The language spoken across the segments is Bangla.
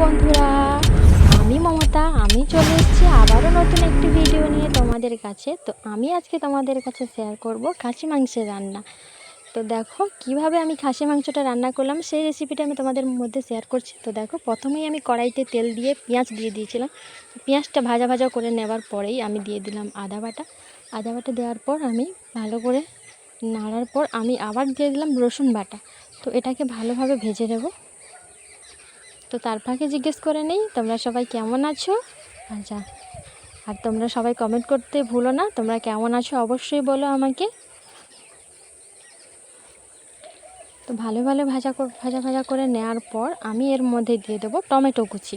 বন্ধুরা, আমি মমতা, আমি চলে এসেছি আবারও নতুন একটি ভিডিও নিয়ে তোমাদের কাছে। তো আমি আজকে তোমাদের কাছে শেয়ার করব খাসি মাংসের রান্না। তো দেখো, কীভাবে আমি খাসি মাংসটা রান্না করলাম, সেই রেসিপিটা আমি তোমাদের মধ্যে শেয়ার করছি। তো দেখো, প্রথমেই আমি কড়াইতে তেল দিয়ে পেঁয়াজ দিয়ে দিয়েছিলাম। পেঁয়াজটা ভাজা ভাজা করে নেবার পরেই আমি দিয়ে দিলাম আদা বাটা। আদা বাটা দেওয়ার পর আমি ভালো করে নাড়ার পর আমি আবার দিয়ে দিলাম রসুন বাটা। তো এটাকে ভালোভাবে ভেজে নেব। তো তার ফাঁকে জিজ্ঞেস করে নেই। তোমরা সবাই কেমন আছো? আচ্ছা আর তোমরা সবাই কমেন্ট করতে ভুলো না। তোমরা কেমন আছো অবশ্যই বলো আমাকে। তো ভালো ভালো ভাজা ভাজা ভাজা করে নেওয়ার পর আমি এর মধ্যে দিয়ে দেবো টমেটো কুচি।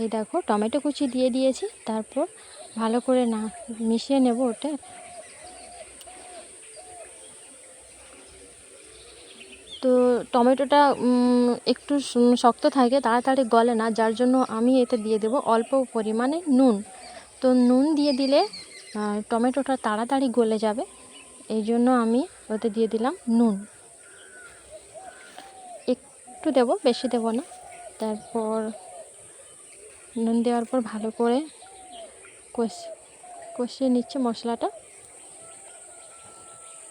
এই দেখো, টমেটো কুচি দিয়ে দিয়েছি। তারপর ভালো করে না, মিশিয়ে নেব ওটা তো টমেটোটা একটু শক্ত থাকে, তাড়াতাড়ি গলে না, যার জন্য আমি এতে দিয়ে দেবো অল্প পরিমাণে নুন। তো নুন দিয়ে দিলে টমেটোটা তাড়াতাড়ি গলে যাবে, এই জন্য আমি ওতে দিয়ে দিলাম নুন। একটু দেব, বেশি দেব না, তারপর নুন দেওয়ার পর ভালো করে কষ, কষিয়ে নিচ্ছে মশলাটা।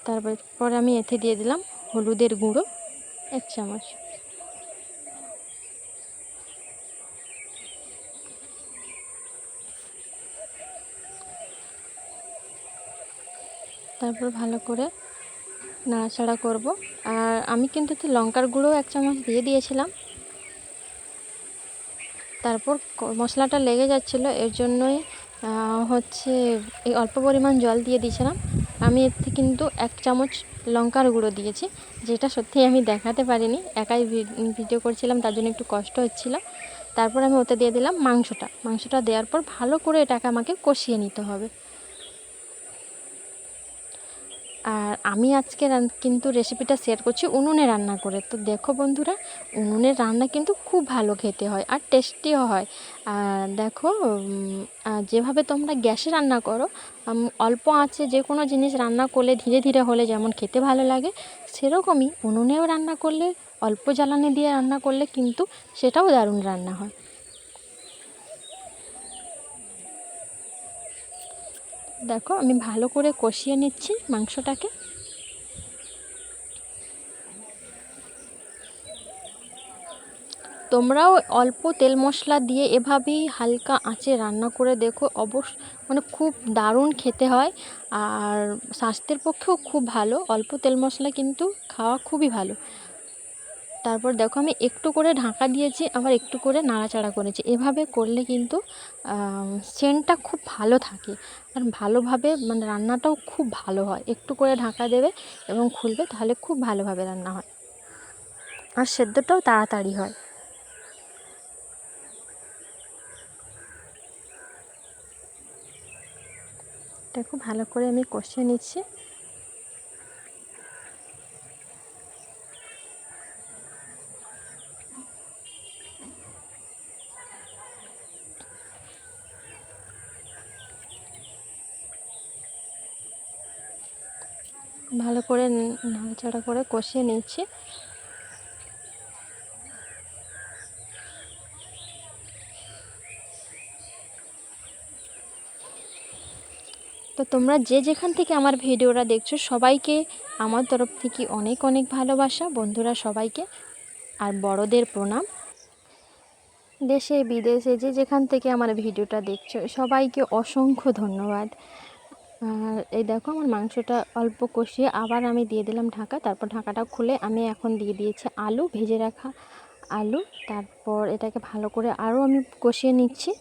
তারপর আমি এতে দিয়ে দিলাম হলুদের গুঁড়ো। এক চামচ। তারপর ভালো করে নাড়াচাড়া করব। আর আমি কিন্তু লঙ্কার গুঁড়ো এক চামচ দিয়ে দিয়েছিলাম। তারপর মশলাটা লেগে যাচ্ছিল, এর জন্যই হচ্ছে এই অল্প পরিমাণ জল দিয়ে দিয়েছিলাম। আমি এতে কিন্তু এক চামচ লঙ্কার গুঁড়ো দিয়েছি, যেটা সত্যিই আমি দেখাতে পারিনি, একাই ভিডিও করছিলাম, তার জন্য একটু কষ্ট হচ্ছিল। তারপর আমি ওতে দিয়ে দিলাম মাংসটা। মাংসটা দেওয়ার পর ভালো করে এটাকে আমাকে কষিয়ে নিতে হবে। আর আমি আজকে কিন্তু রেসিপিটা শেয়ার করছি উনুনে রান্না করে। তো দেখো বন্ধুরা উনুনের রান্না কিন্তু খুব ভালো খেতে হয় আর টেস্টিও হয়। আর দেখো যেভাবে তোমরা গ্যাসে রান্না করো অল্প আঁচে যে কোনো জিনিস রান্না করলে ধীরে ধীরে হলে যেমন খেতে ভালো লাগে, সেরকমই উনুনেও রান্না করলে, অল্প জ্বালানি দিয়ে রান্না করলে কিন্তু সেটাও দারুণ রান্না হয়। দেখো, আমি ভালো করে কষিয়ে নিচ্ছি মাংসটাকে। তোমরাও অল্প তেল মশলা দিয়ে এভাবেই হালকা আঁচে রান্না করে দেখো। অবশ্য মানে খুব দারুণ খেতে হয় আর স্বাস্থ্যের পক্ষেও খুব ভালো। অল্প তেল মশলা কিন্তু খাওয়া খুবই ভালো। তারপর দেখো আমি একটু করে ঢাকা দিয়েছি, আবার একটু করে নাড়াচাড়া করেছি। এভাবে করলে কিন্তু সেন্টটা খুব ভালো থাকে। আর ভালোভাবে মানে রান্নাটাও খুব ভালো হয়। একটু করে ঢাকা দেবে এবং খুলবে, তাহলে খুব ভালোভাবে রান্না হয়। আর সেদ্ধটাও তাড়াতাড়ি হয়। দেখো ভালো করে আমি কষিয়ে নিচ্ছি। ভালো করে নাড়াচাড়া করে কষিয়ে নিচ্ছি। তো তোমরা যে যেখান থেকে আমার ভিডিওটা দেখছ, সবাইকে আমার তরফ থেকে অনেক অনেক ভালোবাসা। বন্ধুরা সবাইকে, আর বড়দের প্রণাম। দেশে, বিদেশে যে যেখান থেকে আমার ভিডিওটা দেখছ, সবাইকে অসংখ্য ধন্যবাদ। এই দেখো আমার মাংসটা অল্প কষিয়ে আবার আমি দিয়ে দিলাম ঢাকা। তারপর ঢাকাটা খুলে আমি এখন দিয়ে দিয়েছি আলু, ভেজে রাখা আলু। তারপর এটাকে ভালো করে আরও আমি কষিয়ে নিচ্ছি।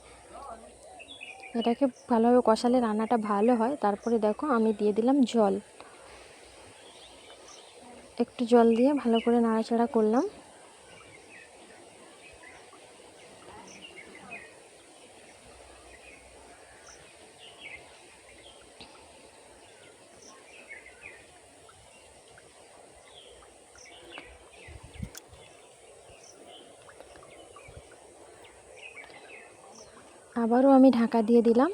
এটাকে ভালোভাবে কষালে রান্নাটা ভালো হয়। তারপরে দেখো আমি দিয়ে দিলাম জল। একটু জল দিয়ে ভালো করে নাড়াচাড়া করলাম। আবারও আমি ঢাকা দিয়ে দিলাম।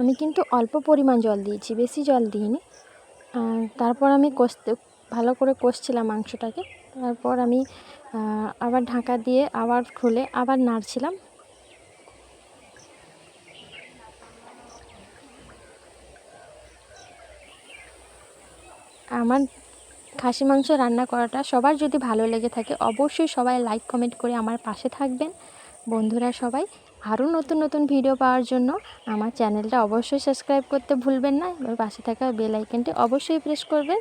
আমি কিন্তু অল্প পরিমাণ জল দিয়েছি, বেশি জল দিইনি। তারপর আমি কষতে, ভালো করে কষছিলাম মাংসটাকে। তারপর আমি আবার ঢাকা দিয়ে আবার খুলে আবার নাড়ছিলাম। আমার খাসি মাংস রান্না করাটা সবার যদি ভালো লেগে থাকে, অবশ্যই সবাই লাইক কমেন্ট করে আমার পাশে থাকবেন। বন্ধুরা সবাই আরও নতুন নতুন ভিডিও পাওয়ার জন্য আমার চ্যানেলটা অবশ্যই সাবস্ক্রাইব করতে ভুলবেন না এবার পাশে থাকা বেল আইকনটি অবশ্যই প্রেস করবেন।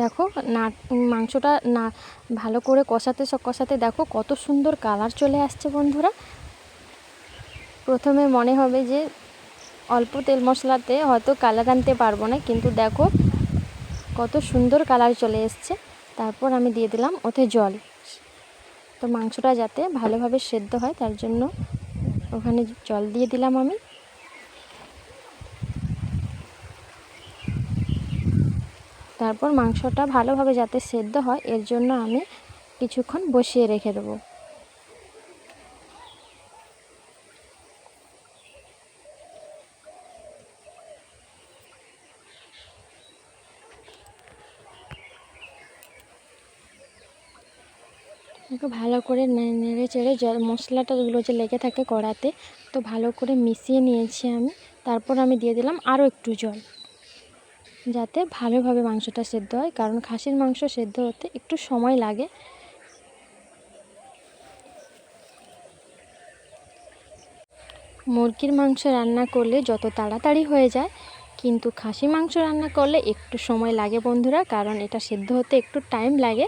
দেখো, না, মাংসটা না, ভালো করে কষাতে কষাতে দেখো কত সুন্দর কালার চলে আসছে বন্ধুরা। প্রথমে মনে হবে যে অল্প তেল মশলাতে হয়তো কালার আনতে পারব না, কিন্তু দেখো কত সুন্দর কালার চলে এসছে। তারপর আমি দিয়ে দিলাম ওতে জল। তো মাংসটা যাতে ভালোভাবে সেদ্ধ হয়, তার জন্য ওখানে জল দিয়ে দিলাম আমি। তারপর মাংসটা ভালোভাবে যাতে সেদ্ধ হয়, এর জন্য আমি কিছুক্ষণ বসিয়ে রেখে দেবো। ভালো করে নেড়ে চেড়ে জল মশলাটা যেগুলো যে লেগে থাকে কড়াতে, তো ভালো করে মিশিয়ে নিয়েছি আমি। তারপর আমি দিয়ে দিলাম আরও একটু জল। যাতে ভালোভাবে মাংসটা সেদ্ধ হয়, কারণ খাসির মাংস সেদ্ধ হতে একটু সময় লাগে। মুরগির মাংস রান্না করলে যত তাড়াতাড়ি হয়ে যায়, কিন্তু খাসি মাংস রান্না করলে একটু সময় লাগে বন্ধুরা, কারণ এটা সেদ্ধ হতে একটু টাইম লাগে।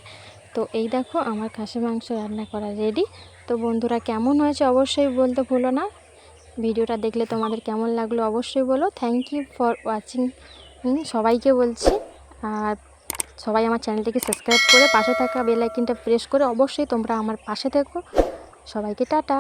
তো এই দেখো আমার খাসি মাংস রান্না করা রেডি তো বন্ধুরা কেমন হয়েছে অবশ্যই বলতে ভুলো না। ভিডিওটা দেখলে তোমাদের কেমন লাগল অবশ্যই বলো। থ্যাংক ইউ ফর ওয়াচিং সবাইকে বলছি, আর সবাই আমার চ্যানেলটিকে সাবস্ক্রাইব করে পাশে থাকা বেলাইকিনটা প্রেস করে অবশ্যই তোমরা আমার পাশে থেকো। সবাইকে টাটা।